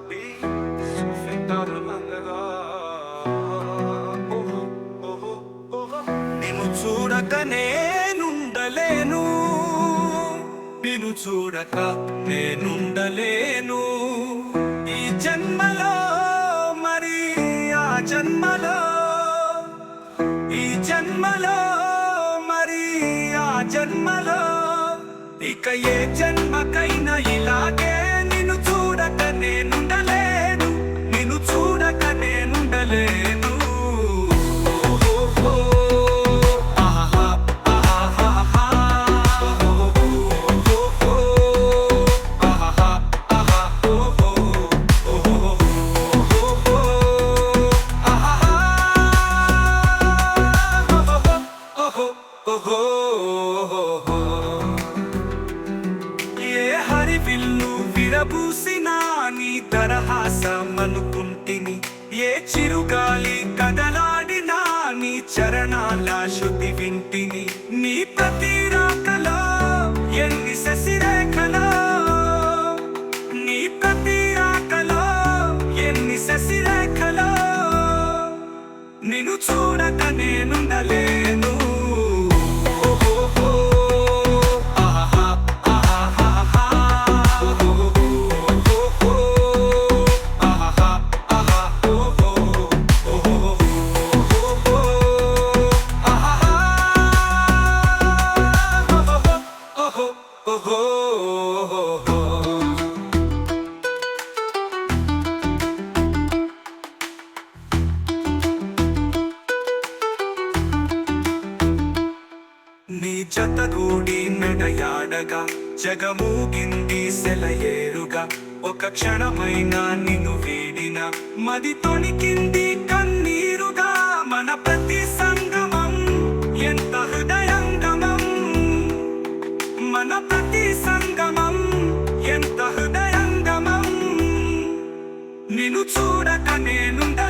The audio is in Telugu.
be సుఫితారు ఓహో ఓహో నిన్ను చూడక నేనుండలేను నిన్ను చూడక నేనుండలేను ఈ జన్మలో మరి ఆ జన్మలో ఈ జన్మలో మరి ఆ జన్మలో ఇక ఏ జన్మకైనా ఇలాగే నిన్ను నేనుండలే. విరబూసినా నీ తరహాసమనుకుంటిని ఏ చిరుగాలి కదలాడినా నీ చరణాల శుద్ధి వింటిని. నీ ప్రతి రాకలో ఎన్ని శశిరేఖలో? నీ ప్రతి రాకలో ఎన్ని శశిరేఖలో? నిన్ను చూడక నేనుండలేను. నీ జతగూడి మెడయాడగా జగమూగింది సెలయేరుగా ఒక క్షణమైన నిన్ను వేడిన మది తొణికింది కన్నీరుగా మన ప్రతి చూడక నేనుండ